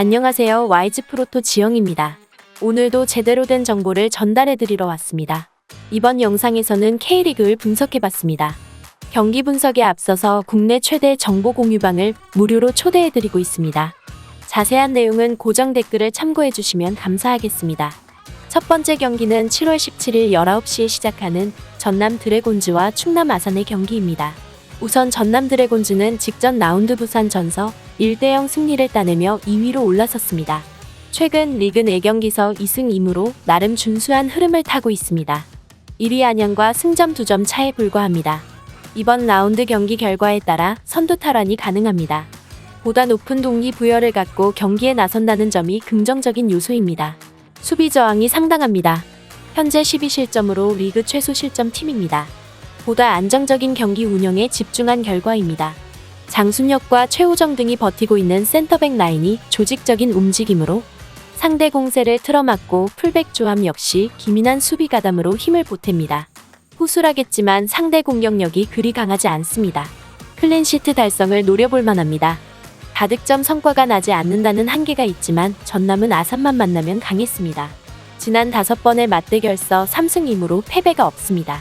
안녕하세요. 와이즈 프로토 지영입니다. 오늘도 제대로 된 정보를 전달해 드리러 왔습니다. 이번 영상에서는 K리그를 분석해 봤습니다. 경기 분석에 앞서서 국내 최대 정보 공유방을 무료로 초대해 드리고 있습니다. 자세한 내용은 고정 댓글을 참고해 주시면 감사하겠습니다. 첫 번째 경기는 7월 17일 19시에 시작하는 전남 드래곤즈와 충남 아산의 경기입니다. 우선 전남 드래곤즈는 직전 라운드 부산 전서 1대0 승리를 따내며 2위로 올라섰습니다. 최근 리그 4경기서 2승 2무로 나름 준수한 흐름을 타고 있습니다. 1위 안양과 승점 2점 차에 불과합니다. 이번 라운드 경기 결과에 따라 선두 탈환이 가능합니다. 보다 높은 동기 부여를 갖고 경기에 나선다는 점이 긍정적인 요소입니다. 수비 저항이 상당합니다. 현재 12실점으로 리그 최소 실점 팀입니다. 보다 안정적인 경기 운영에 집중한 결과입니다. 장순혁과 최우정 등이 버티고 있는 센터백 라인이 조직적인 움직임으로 상대 공세를 틀어막고 풀백 조합 역시 기민한 수비 가담으로 힘을 보탭니다. 후술하겠지만 상대 공격력이 그리 강하지 않습니다. 클린시트 달성을 노려볼 만합니다. 다득점 성과가 나지 않는다는 한계가 있지만 전남은 아산만 만나면 강했습니다. 지난 다섯 번의 맞대결서 3승 2무로 패배가 없습니다.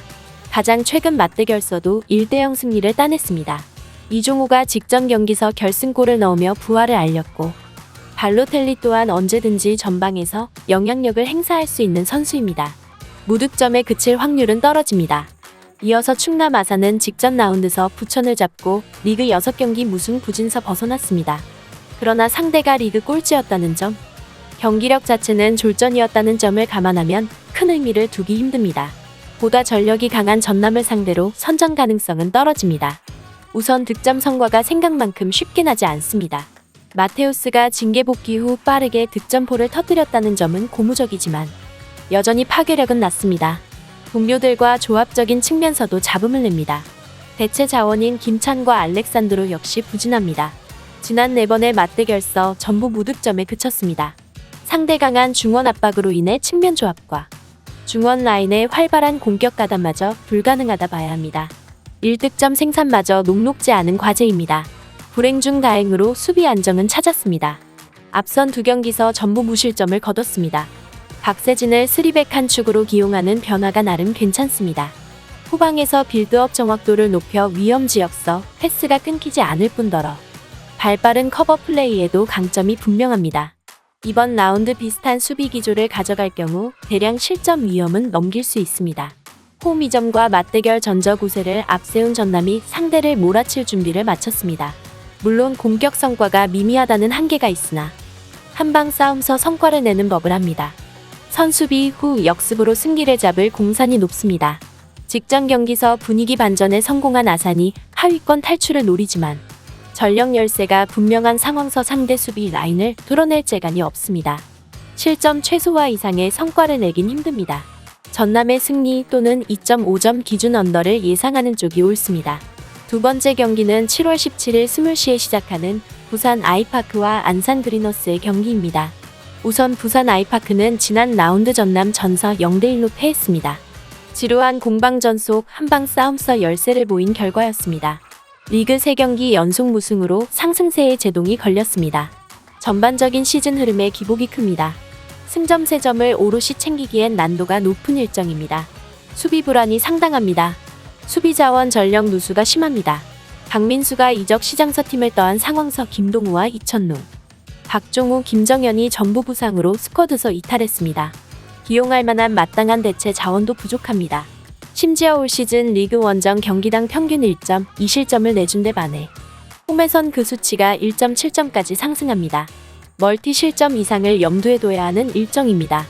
가장 최근 맞대결서도 1대0 승리를 따냈습니다. 이종호가 직전 경기서 결승골을 넣으며 부활을 알렸고 발로텔리 또한 언제든지 전방에서 영향력을 행사할 수 있는 선수입니다. 무득점에 그칠 확률은 떨어집니다. 이어서 충남 아산은 직전 라운드서 부천을 잡고 리그 6경기 무승 부진서 벗어났습니다. 그러나 상대가 리그 꼴찌였다는 점, 경기력 자체는 졸전이었다는 점을 감안하면 큰 의미를 두기 힘듭니다. 보다 전력이 강한 전남을 상대로 선전 가능성은 떨어집니다. 우선 득점 성과가 생각만큼 쉽게 나지 않습니다. 마테우스가 징계 복귀 후 빠르게 득점포를 터뜨렸다는 점은 고무적이지만 여전히 파괴력은 낮습니다. 동료들과 조합적인 측면서도 잡음을 냅니다. 대체 자원인 김찬과 알렉산드로 역시 부진합니다. 지난 4번의 맞대결서 전부 무득점에 그쳤습니다. 상대 강한 중원 압박으로 인해 측면 조합과 중원 라인의 활발한 공격 가담마저 불가능하다 봐야 합니다. 1득점 생산마저 녹록지 않은 과제입니다. 불행 중 다행으로 수비 안정은 찾았습니다. 앞선 두 경기서 전부 무실점을 거뒀습니다. 박세진을 스리백 한 축으로 기용하는 변화가 나름 괜찮습니다. 후방에서 빌드업 정확도를 높여 위험 지역서 패스가 끊기지 않을 뿐더러 발빠른 커버 플레이에도 강점이 분명합니다. 이번 라운드 비슷한 수비 기조를 가져갈 경우 대량 실점 위험은 넘길 수 있습니다. 홈 이점과 맞대결 전저구세를 앞세운 전남이 상대를 몰아칠 준비를 마쳤습니다. 물론 공격 성과가 미미하다는 한계가 있으나 한방 싸움서 성과를 내는 법을 합니다. 선수비 후 역습으로 승기를 잡을 공산이 높습니다. 직전 경기서 분위기 반전에 성공한 아산이 하위권 탈출을 노리지만 전력 열세가 분명한 상황서 상대 수비 라인을 뚫어낼 재간이 없습니다. 실점 최소화 이상의 성과를 내긴 힘듭니다. 전남의 승리 또는 2.5점 기준 언더를 예상하는 쪽이 옳습니다. 두 번째 경기는 7월 17일 20시에 시작하는 부산 아이파크와 안산 그리너스의 경기입니다. 우선 부산 아이파크는 지난 라운드 전남 전서 0대1로 패했습니다. 지루한 공방전 속 한방 싸움서 열세를 보인 결과였습니다. 리그 3경기 연속 무승으로 상승세에 제동이 걸렸습니다. 전반적인 시즌 흐름에 기복이 큽니다. 승점 3점을 오롯이 챙기기엔 난도가 높은 일정입니다. 수비 불안이 상당합니다. 수비 자원 전력 누수가 심합니다. 박민수가 이적 시장서 팀을 떠한 상황서 김동우와 이천루, 박종우, 김정현이 전부 부상으로 스쿼드서 이탈했습니다. 기용할 만한 마땅한 대체 자원도 부족합니다. 심지어 올 시즌 리그 원정 경기당 평균 1점, 2실점을 내준 데 반해 홈에선 그 수치가 1.7점까지 상승합니다. 멀티 실점 이상을 염두에 둬야 하는 일정입니다.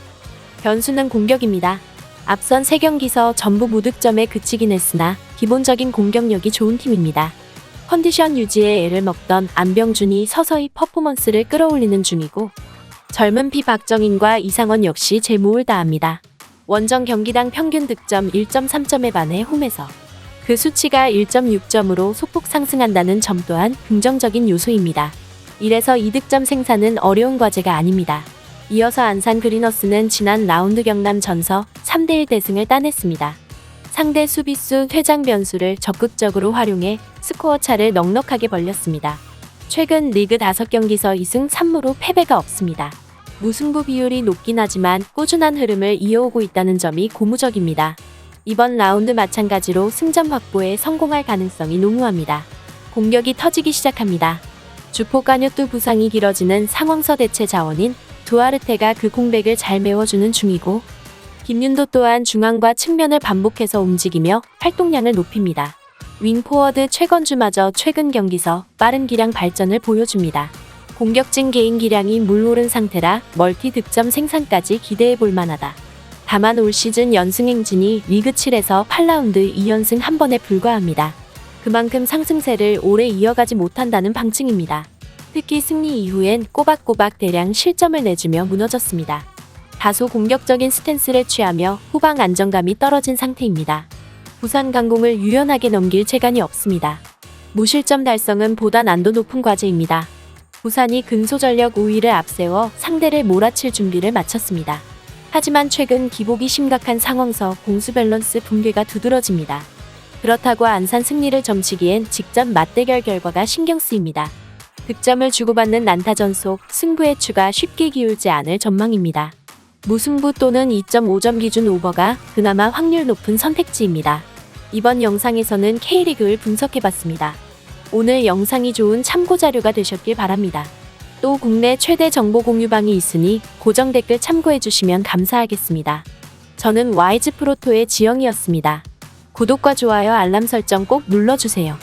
변수는 공격입니다. 앞선 3경기서 전부 무득점에 그치긴 했으나 기본적인 공격력이 좋은 팀입니다. 컨디션 유지에 애를 먹던 안병준이 서서히 퍼포먼스를 끌어올리는 중이고 젊은 피 박정인과 이상원 역시 제모를 다합니다. 원정 경기당 평균 득점 1.3점에 반해 홈에서 그 수치가 1.6점으로 소폭 상승한다는 점 또한 긍정적인 요소입니다. 이래서 이득점 생산은 어려운 과제가 아닙니다. 이어서 안산 그리너스는 지난 라운드 경남 전서 3대1 대승을 따냈습니다. 상대 수비수 회장 변수를 적극적으로 활용해 스코어 차를 넉넉하게 벌렸습니다. 최근 리그 5경기서 2승 3무로 패배가 없습니다. 무승부 비율이 높긴 하지만 꾸준한 흐름을 이어오고 있다는 점이 고무적입니다. 이번 라운드 마찬가지로 승점 확보에 성공할 가능성이 농후합니다. 공격이 터지기 시작합니다. 주포 까뉴뚜 부상이 길어지는 상황서 대체 자원인 두아르테가 그 공백을 잘 메워주는 중이고 김윤도 또한 중앙과 측면을 반복해서 움직이며 활동량을 높입니다. 윙포워드 최건주마저 최근 경기서 빠른 기량 발전을 보여줍니다. 공격진 개인 기량이 물오른 상태라 멀티 득점 생산까지 기대해 볼 만하다. 다만 올 시즌 연승 행진이 리그 7에서 8라운드 2연승 한 번에 불과합니다. 그만큼 상승세를 오래 이어가지 못한다는 방증입니다. 특히 승리 이후엔 꼬박꼬박 대량 실점을 내주며 무너졌습니다. 다소 공격적인 스탠스를 취하며 후방 안정감이 떨어진 상태입니다. 부산 강공을 유연하게 넘길 체간이 없습니다. 무실점 달성은 보다 난도 높은 과제입니다. 부산이 근소전력 5위를 앞세워 상대를 몰아칠 준비를 마쳤습니다. 하지만 최근 기복이 심각한 상황서 공수 밸런스 붕괴가 두드러집니다. 그렇다고 안산 승리를 점치기엔 직전 맞대결 결과가 신경 쓰입니다. 득점을 주고받는 난타 전 속, 승부의 추가 쉽게 기울지 않을 전망입니다. 무승부 또는 2.5점 기준 오버가 그나마 확률 높은 선택지입니다. 이번 영상에서는 K리그를 분석해봤습니다. 오늘 영상이 좋은 참고 자료가 되셨길 바랍니다. 또 국내 최대 정보 공유방이 있으니 고정 댓글 참고해주시면 감사하겠습니다. 저는 와이즈 프로토의 지영이었습니다. 구독과 좋아요 알람 설정 꼭 눌러주세요.